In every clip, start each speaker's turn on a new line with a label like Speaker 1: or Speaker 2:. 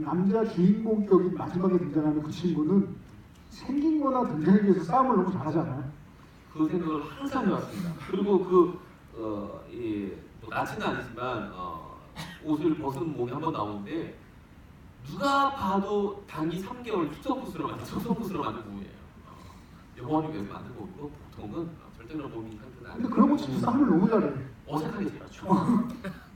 Speaker 1: 그 남자 주인공격인 마지막에 등장하는 그 친구는 생긴 거나 등장에 비해서 싸움을 너무 잘하잖아요.
Speaker 2: 그 생각을 항상 해왔습니다. 그리고 그 어, 이, 뭐 나치는 아니지만 어, 옷을 벗은 몸이 한 번 나오는데 누가 봐도 단기 3개월 축소코스로 만든 축소코스로 만든 몸이에요. 어, 영화를 위해서 만든 몸이고 보통은 어, 절대로 몸이 상태는
Speaker 1: 근데
Speaker 2: 아니고
Speaker 1: 그런 거 치고 싸움을 너무 잘해.
Speaker 2: 어색하게 잘하죠.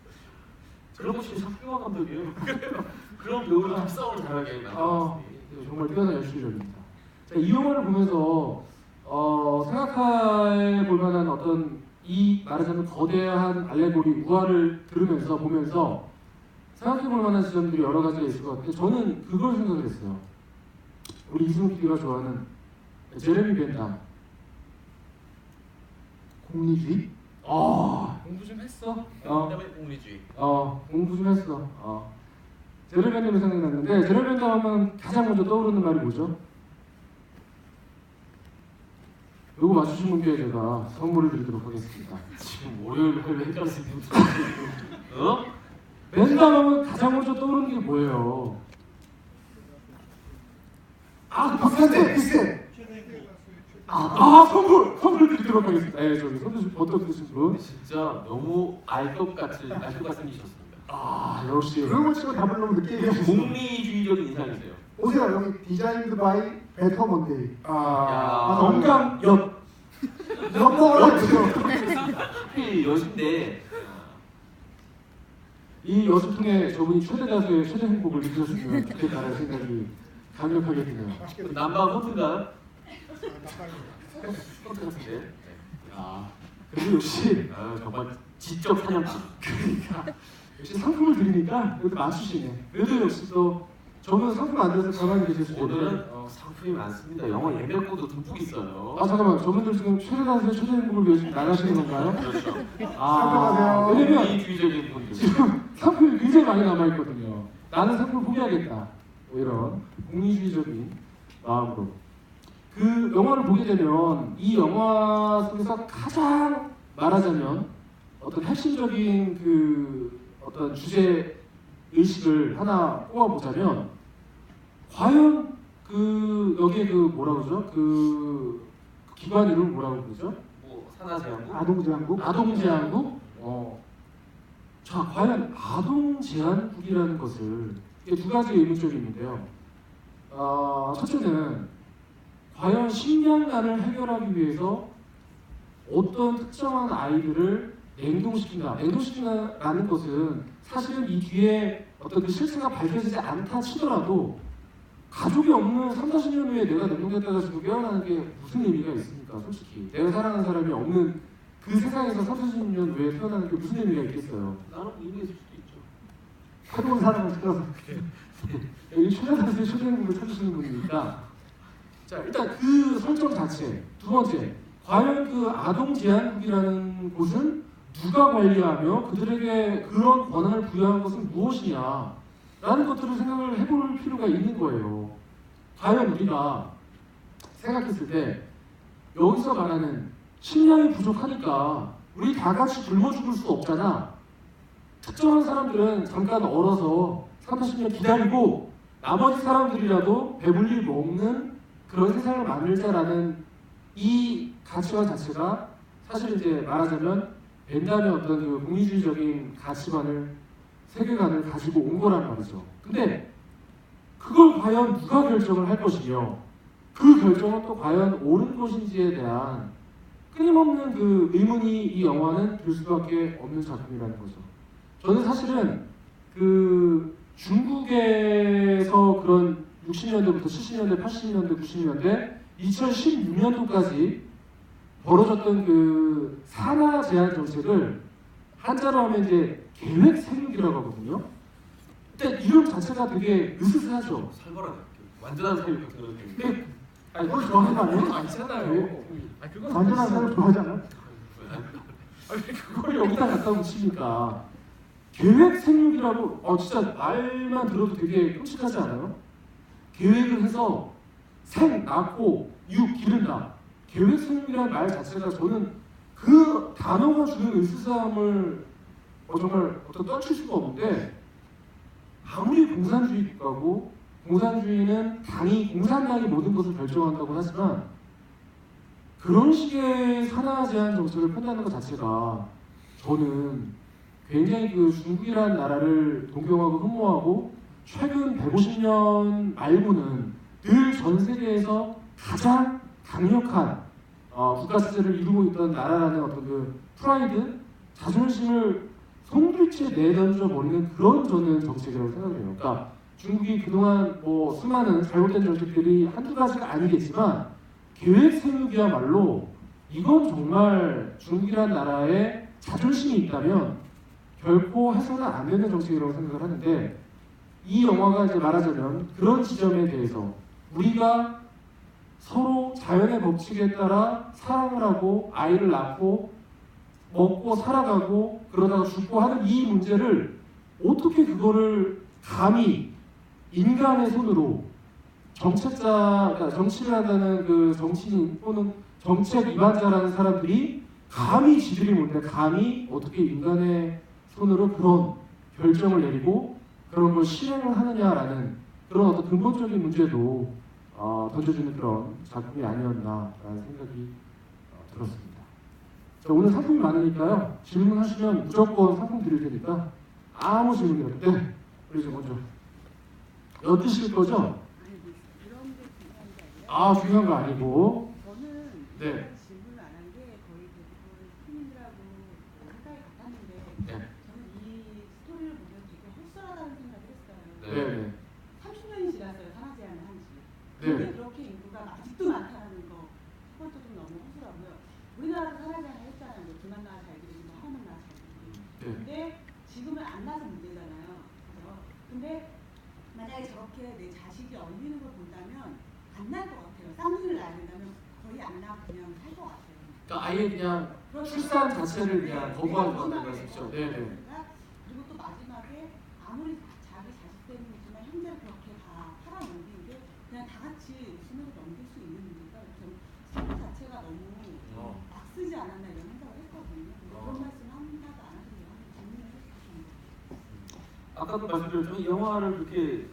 Speaker 2: 그런 거 진짜 훌륭한 감독이에요. 그런 배우를 합성을 잘하게
Speaker 3: 어,
Speaker 2: 만들었으니
Speaker 3: 정말 뛰어난 연출력입니다. 자, 이 영화를 보면서 어, 생각해 볼 만한 어떤 이 말하자면 거대한 알레고리 우화를 들으면서 보면서 생각해 볼 만한 지점들이 여러 가지가 있을 것 같은데 저는 그걸 생각을 했어요. 우리 이승우 PD가 좋아하는 제레미 벤담.
Speaker 1: 공리주의?
Speaker 3: 아 공부 좀 했어? 어,
Speaker 2: 그다음에 공리주의.
Speaker 3: 어 공부 좀 했어. 어. 제레미 벤담이 생각났는데 제레미 벤담 하면 가장 먼저 떠오르는 말이 뭐죠? 이거 맞추신 분께 제가 선물을 드리도록 하겠습니다.
Speaker 2: 지금 월요일 할 헷갈리는 어?
Speaker 3: 벤담 하면 가장 먼저 떠오르는 게 뭐예요?
Speaker 1: 아, 비슷한데 비슷해.
Speaker 3: 아 선물! 선물 드리도록 하겠습니다. 예, 저기 선물 좀 어떻게 드신 분?
Speaker 2: 진짜 너무 알 것 같은 알것 같은 이셨습니다.
Speaker 3: 아 역시
Speaker 1: 그런 거 치고 답을 너무 늦게 얘기하셨어.
Speaker 2: 공리주의적인 인상이세요.
Speaker 1: 오세요 여기 디자인드 바이 베터 먼데이.
Speaker 3: 아
Speaker 2: 야.
Speaker 3: 건강 엿
Speaker 1: 그죠?
Speaker 2: 하필 여신데
Speaker 3: 이 엿을 통해 저분이 최대 다수의 최대 행복을 느끼셨으면 좋겠다는 생각이 강력하게 드네요.
Speaker 2: 남방 호트인가 같은데.
Speaker 3: 아 그리고 역시
Speaker 2: 아, 정말 지적 사냥꾼.
Speaker 3: 역시 상품을 드리니까 여기도 맞추시네. 그래도 역시 또 저는 상품 안 돼서 가만히 계실 수
Speaker 2: 오늘은 어, 상품이 많습니다. 영화 예매권도 듬뿍 있어요.
Speaker 3: 아 잠깐만 저분들 지금 최대 다수의 최대 행복을 위해 지금 나가시는 건가요?
Speaker 2: 그렇죠.
Speaker 3: 아
Speaker 1: 상품하세요.
Speaker 3: 왜냐면. 지금 상품이 굉장히 많이 남아있거든요. 나는 상품을 포기하겠다. 뭐 이런 공리주의적인 마음으로. 그 영화를 보게 되면 이 영화 속에서 가장 말하자면 어떤 핵심적인 그 어떤 주제 의식을 하나 꼽아보자면 과연 그 여기에 그 뭐라 그러죠? 그 기관 이름 뭐라고 그러죠?
Speaker 2: 뭐 산하제한국.
Speaker 1: 아동제한국?
Speaker 3: 아동제한국? 어. 자, 과연 아동제한국이라는 것을 이게 두 가지 의문점이 있는데요. 어, 첫째는 과연 식량난을 해결하기 위해서 어떤 특정한 아이들을 냉동시킨다. 냉동시킨다는 것은 사실은 이 뒤에 어떤 그 실체가 밝혀지지 않다 치더라도 가족이 없는 3, 40년 후에 내가 냉동됐다가 지금 깨어나는 게 무슨 의미가 있습니까? 솔직히. 내가 사랑하는 사람이 없는 그 세상에서 3, 40년 후에 태어나는 게 무슨 의미가 있겠어요?
Speaker 2: 나는 의미 있을 수도 있죠.
Speaker 1: 새로운 사람을 찾아서
Speaker 3: 여기 최대한의 최대행복을 찾으시는 분이니까 자 일단 그 설정 자체. 두 번째 과연 그 아동 제한국이라는 곳은 누가 관리하며 그들에게 그런 권한을 부여한 것은 무엇이냐 라는 것들을 생각을 해볼 필요가 있는 거예요. 과연 우리가 생각했을 때 여기서 말하는 식량이 부족하니까 우리 다 같이 굶어 죽을 수 없잖아. 특정한 사람들은 잠깐 얼어서 3, 40년 기다리고 나머지 사람들이라도 배불리 먹는 그런 세상을 만들자라는 이 가치관 자체가 사실 이제 말하자면 벤담의 어떤 그 공리주의적인 가치관을 세계관을 가지고 온 거란 말이죠. 근데 그걸 과연 누가 결정을 할 것이며 그 결정은 또 과연 옳은 것인지에 대한 끊임없는 그 의문이 이 영화는 들 수밖에 없는 작품이라는 거죠. 저는 사실은 그 중국에서 그런 60년대부터 70년대, 80년대, 90년대, 2016년도까지 벌어졌던 그 산화 제한 정책을 한자로 하면 이제 계획 생육이라고 하거든요. 근데 이름 자체가 되게 으스스하죠.
Speaker 2: 살벌하네. 완전한 같은 그런 느낌.
Speaker 1: 아니 그걸 좋아하는 거 아니에요?
Speaker 3: 아니잖아요. 아 그건
Speaker 1: 완전한 사람 좋아하잖아요.
Speaker 3: 그걸 여기다 갖다 붙이니까 계획 생육이라고 어 진짜 말만 들어도 되게 끔찍하지 않아요? 계획을 해서 생 낳고 육 기른다. 계획 생육이라는 말 자체가 저는 그 단어가 주는 으스스함을 어, 정말 어떤 떨칠 수가 없는데 아무리 공산주의 국가고 공산주의는 당이 공산당이 모든 것을 결정한다고 하지만 그런 식의 산하 제한 정책을 편다는 것 자체가 저는 굉장히 그 중국이라는 나라를 동경하고 흠모하고 최근 150년 말고는 늘 전 세계에서 가장 강력한 어, 국가 체제를 이루고 있던 나라라는 어떤 그 프라이드, 자존심을 송두리째 내던져 버리는 그런 저는 정책이라고 생각을 해요. 그러니까 중국이 그동안 뭐 수많은 잘못된 정책들이 한두 가지가 아니겠지만 계획 세우기야말로 이건 정말 중국이라는 나라에 자존심이 있다면 결코 해서는 안 되는 정책이라고 생각을 하는데 이 영화가 이제 말하자면 그런 지점에 대해서 우리가 서로 자연의 법칙에 따라 사랑을 하고 아이를 낳고 먹고 살아가고 그러다가 죽고 하는 이 문제를 어떻게 그거를 감히 인간의 손으로 정책자, 그러니까 정치를 한다는 그 정치인 또는 정책 위반자라는 사람들이 감히 지들이 뭔데 감히 어떻게 인간의 손으로 그런 결정을 내리고 그런 걸 실행을 하느냐라는 그런 어떤 근본적인 문제도 어, 던져주는 그런 작품이 아니었나라는 생각이 어, 들었습니다. 자, 오늘 상품이 많으니까요. 질문하시면 무조건 상품 드릴 테니까 아무 질문이라도 네, 저 먼저 엿드실 거죠?
Speaker 4: 뭐아
Speaker 3: 중요한 거 아니고
Speaker 4: 저는
Speaker 3: 네.
Speaker 4: 이런 질문을 안 한 게 거의 대부분 스님들하고 생각이 같았는데
Speaker 3: 네.
Speaker 4: 저는 이 스토리를 보면 되게 홀설하다는 생각을 했어요.
Speaker 3: 네, 네.
Speaker 4: 30년이 지났어요 산하 제한을 한 지.
Speaker 3: 네.
Speaker 4: 근데 그렇게 인구가 아직도 많다는 거 첫 번째 좀 너무 홀설하고요. 우리나라도 산하 제한을 두만 나와 잘 기르고 뭐 하만 나와 잘 기르고.
Speaker 3: 네.
Speaker 4: 근데 지금은 안 나서 문제잖아요. 그죠? 근데 만약에 저렇게 내 자식이 얼리는 걸 본다면 안 날 것 같아요. 쌍둥이를 낳아야 된다면 거의 안 나고 그냥 살 것 같아요.
Speaker 3: 그러니까 아예 그냥 출산 자체를 그냥 거부하는 것 같다는 말씀이죠. 네, 네.
Speaker 4: 그리고 또 마지막에 아무리 자기 자식 때문이지만 형제를 그렇게 다 팔아넘긴 게 그냥 다 같이 웃으면서 넘길 수 있는 문제가 좀 스토리 자체가 너무
Speaker 3: 어.
Speaker 4: 막 쓰지 않았나 이런 생각을 했거든요. 근데
Speaker 3: 어.
Speaker 4: 그런 말씀 하나도 안 하세요. 질문을 해주시면
Speaker 2: 아까도 말씀드렸지만 이 영화를 그렇게